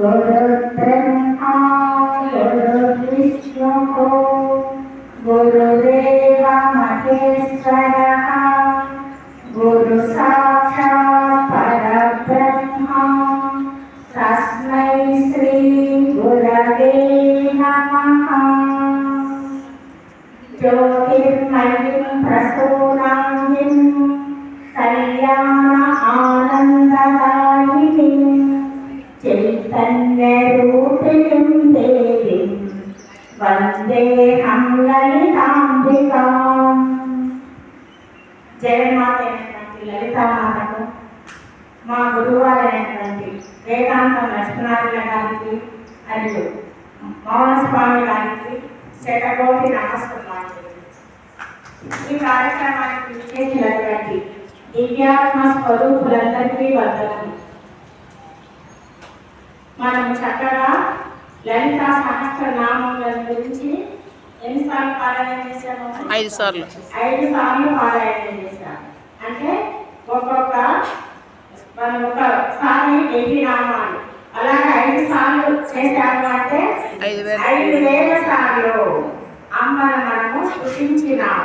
Brother. తస్మై శ్రీ గురవే నమః జ్యోతిర్మయం ప్రసూనాయం కళ్యాణ ఆనందదాయిని చైతన్య రూపిణం దేవి వందే మరియు మౌన స్వామి గారికి శతకోటి నమస్కారాలు ఈ కార్యక్రమానికి చేసినటువంటి దివ్యాత్మ స్వరూపులందరికీ వందనము మనం చక్కగా లలిత సహస్రనామముల గురించి ఎన్నిసార్లు పారాయణ చేశాము? ఐదు సార్లు. ఐదు సార్లు పారాయణ చేశాము అంటే ఒక్కొక్క మనం ఒకసారి వెయ్యి నామాలు? సార్లు చేశాము అంటే ఐదు వేలు సార్లు. అమ్మను మనము స్థుతించినాం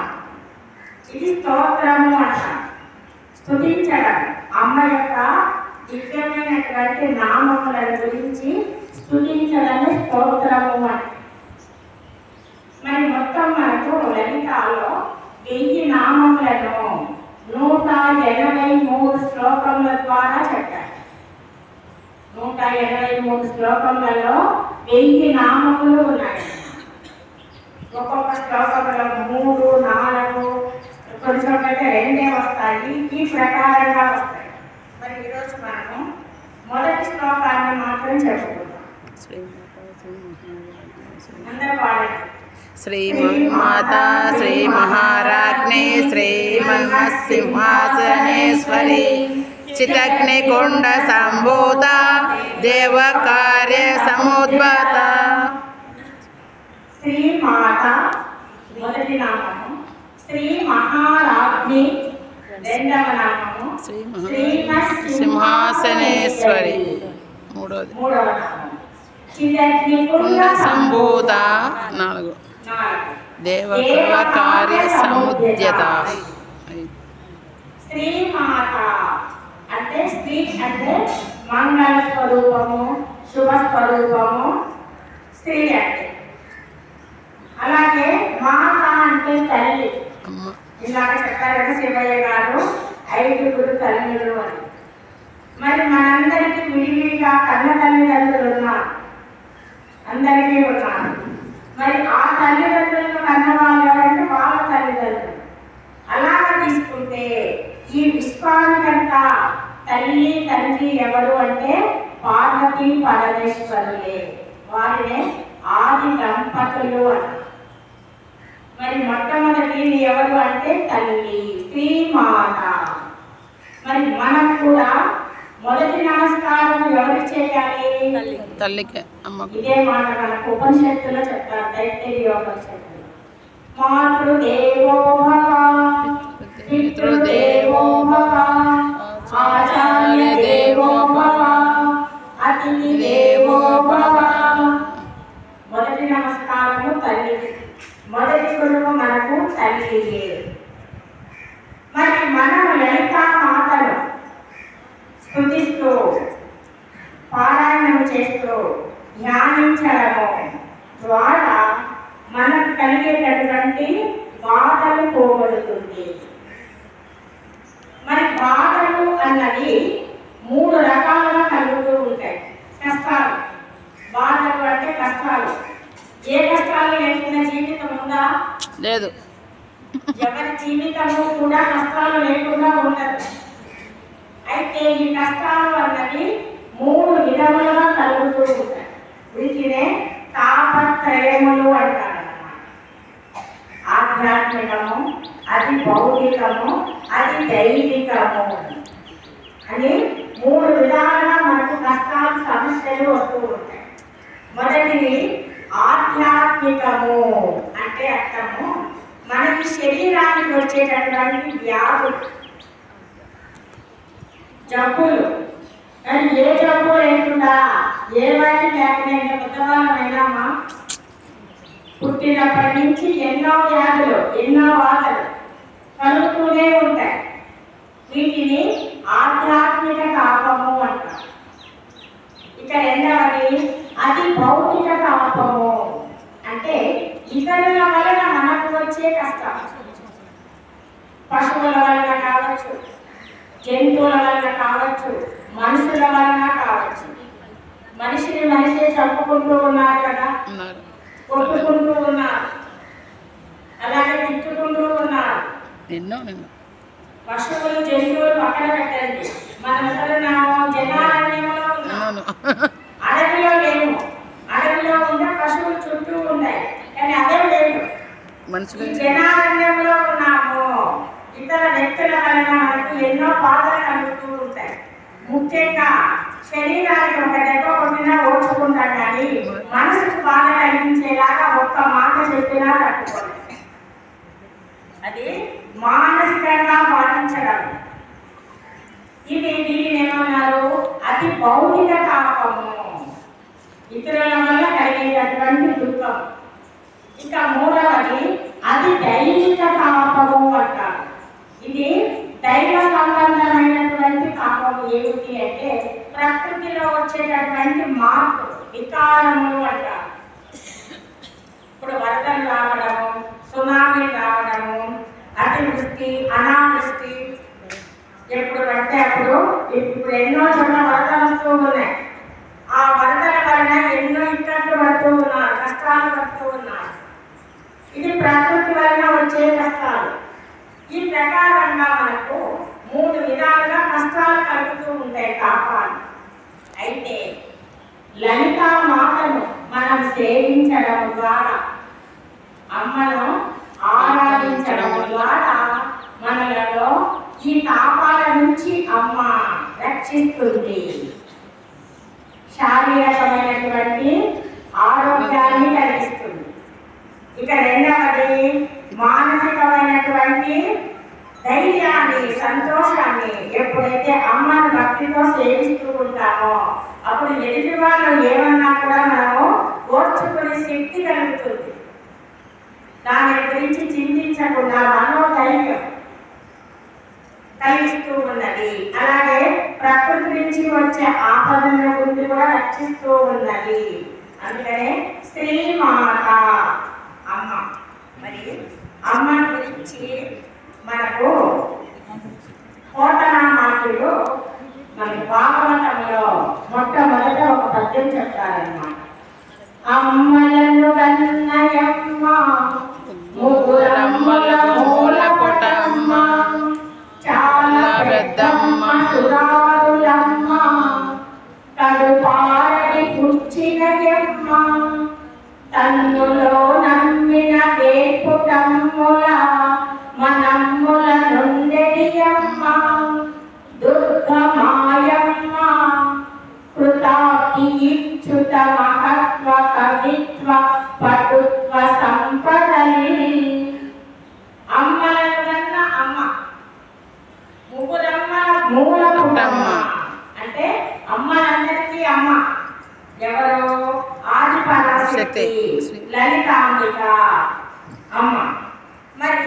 ఇది స్తోత్రము అంట. స్థుతించడం అమ్మ యొక్క దివ్యమైనటువంటి నామముల గురించి స్థుతించడమే స్తోత్రము అని. మరి మొత్తం మనకు లలితాలో వెయ్యి నామములను నూట ఎనభై మూడు శ్లోకముల ద్వారా చెప్పారు. ఇరవై మూడు శ్లోకములలో వెయ్యి నామములు ఉన్నాయి. ఒక్కొక్క శ్లోకంలో మూడు నాలుగు కొన్ని చోట్లయితే రెండే వస్తాయి. ఈ ప్రకారంగా వస్తాయి. మరి ఈరోజు మనము మొదటి శ్లోకాన్ని మాత్రం చెప్పుకుందాం అందరూ పాడండి. శ్రీ మాత శ్రీ మహారాజ్ఞే శ్రీ సింహాసనేశ్వరి చితగ్నికుండ సంభూత దేవ కార్య సముద్భత శ్రీ మాత మొదటి నామము శ్రీ మహారాజ్ఞి రెండవ నామము శ్రీ సింహాసనేశ్వరి. మూడోది. మూడవ నామము. సంభూత. నాలుగు. దేవ కార్య సముద్యత. ఐదు. అంటే స్త్రీ అంటే మంగళ స్వరూపము శుభ స్వరూపము స్త్రీ అంటే. అలాగే మాత అంటే తల్లి. ఇలాగ చెప్పారు శివయ్య గారు ఐదుగురు తల్లులు అని. మరి మనందరికీ విడివిడిగా కన్న తల్లిదండ్రులు ఉన్నారు. అందరికీ ఉన్నారు. మరి ఆ తల్లిదండ్రులను కన్న వాళ్ళు ఎవరంటే వాళ్ళ తల్లిదండ్రులు అలాగ తీసుకుంటే ఈ విశ్వానికంతా తల్లి తండ్రి ఎవరు అంటే పార్వతీ పరమేశ్వరులే. వారినే ఆది దంపతులు అంటారు మరి మొట్టమొదటి ఎవరు అంటే తల్లి శ్రీమాత. మరి మనం కూడా మొదటి నమస్కారం ఎవరికి చేయాలి? తల్లికే అమ్మకు. ఇదే మాట మనకు ఉపనిషత్తులో చెప్తారు దైత్య ఉపనిషత్తులో మాతృదేవో భవ పితృదేవో భవ ఆచార్య దేవో భవ అతిథి దేవో భవ మొదటి నమస్కారము తల్లికి మొదటి గురువు మనకు తల్లియే మరి మనం లలితా మాతను స్థుతిస్తూ పారాయణం చేస్తూ ధ్యానించడము ద్వారా మనకు కలిగేటటువంటి బాధలు పోగొడుతుంది. మరి బాధలు అన్నది మూడు రకాలుగా కలుగుతూ ఉంటాయి. కష్టాలు. బాధలు అంటే కష్టాలు. ఏ కష్టాలు లేకుండా జీవితం ఉందా? లేదు. ఎవరి జీవితము కూడా కష్టాలు లేకుండా ఉండదు. అయితే ఈ కష్టాలు అన్నది మూడు విధములుగా కలుగుతూ ఉంటాయి వీటినే తాపత్రయములు అంటారు ఆధ్యాత్మికము అది భౌతికము అది దైవికము అని మూడు విధాలుగా మనకు కష్టాలు సమస్యలు వస్తూ ఉంటాయి. మొదటిది ఆధ్యాత్మికము అంటే అర్థము మనకి శరీరానికి వచ్చేటటువంటి వ్యాధులు. జబ్బులు. కానీ ఏ డబ్బు లేకుండా ఏ వాటి లేకుండా పెద్దవాళ్ళమైనామా పుట్టినప్పటి నుంచి ఎన్నో వ్యాధులు ఎన్నో బాధలు కలుగుతూనే ఉంటాయి. వీటిని ఆధ్యాత్మిక పాపము అంటారు. ఇక రెండవది అది భౌతిక పాపము అంటే ఇతరుల వలన మనకు వచ్చే కష్టం. పశువుల వలన కావచ్చు జంతువుల వలన కావచ్చు మనుషుల వలన కావచ్చు మనిషిని మనిషే చంపుకుంటూ ఉన్నారు కదా? కొట్టుకుంటూ ఉన్నారు. అలాగే తిట్టుకుంటూ ఉన్నారు. ఎన్నో పశువులు జంతువులు పక్కన పెట్టండి. మనం ఎక్కడున్నామో జనారణ్యంలో ఉన్నాం. అవును. అడవిలో లేము. అడవిలో ఉన్న పశువులు చుట్టూ ఉన్నాయి. కానీ అదే లేదు. మనుషులు జనారణ్యంలో ఉన్నాము. ఇతర వ్యక్తుల వలన మనకు ఎన్నో బాధలు ముఖ్యంగా శరీరానికి ఒక దెబ్బ కొట్టినా ఓర్చుకుంటాం కానీ మనసుకు బాధ కలిగించేలాగా ఒక్క మాట చెప్పినా తట్టుకోండి అది మానసికంగా పాటించడం ఇది దీనిని ఏమన్నారు అతి భౌతిక తాపము ఇతరుల వల్ల కలిగేటటువంటి దుఃఖం. ఇక మూడవది అది దైవిక పాపము అంటారు. ఇది దైవ ఏమిటి అంటే ప్రకృతిలో వచ్చేటటువంటి మార్పు వికారము అంటారు. ఇప్పుడు వరదలు రావడము సునామీ రావడము అతివృష్టి అనావృష్టి ఎప్పుడు పడితే అప్పుడు ఇప్పుడు ఎన్నో చోట్ల వరదలు వస్తూ ఉన్నాయి. ఆ వరదల వలన ఎన్నో ఇక్కట్లు పడుతూ ఉన్నారు కష్టాలు పడుతూ ఉన్నారు. ఇది ప్రకృతి వలన వచ్చే కష్టాలు. ఈ ప్రకారంగా మనకు మూడు విధాలుగా కష్టాలు కలుగుతూ ఉంటాయి కాపాలు అయితే లలితా మాతను మనం సేవించడం ద్వారా అమ్మను ఆరాధించడం ద్వారా మనలలో ఈ తాపాల నుంచి అమ్మ రక్షిస్తుంది. శారీరకమైనటువంటి ఆరోగ్యాన్ని కలిగిస్తుంది. ఇక రెండవది మానసికమైనటువంటి ధైర్యాన్ని సంతోషాన్ని అమ్మను భక్తితో సేవిస్తూ ఉంటామో అప్పుడు ఎదుటి వాళ్ళు ఏమన్నా కూడా మనము ఓర్చుకునే శక్తి కలుగుతుంది. దాని గురించి చింతించకుండా మనోధైర్యం కలిగిస్తూ ఉన్నది. అలాగే ప్రకృతి నుంచి వచ్చే ఆపదల గురించి కూడా రక్షిస్తూ ఉన్నది. అందుకనే స్త్రీ మాత అమ్మ. మరి అమ్మ గురించి మనకు కోటనామాతులు మన పావనంలో మొట్టమొదట ఒక పద్యం చెప్తారన్నమాట. అమ్మలను కన్నయ్య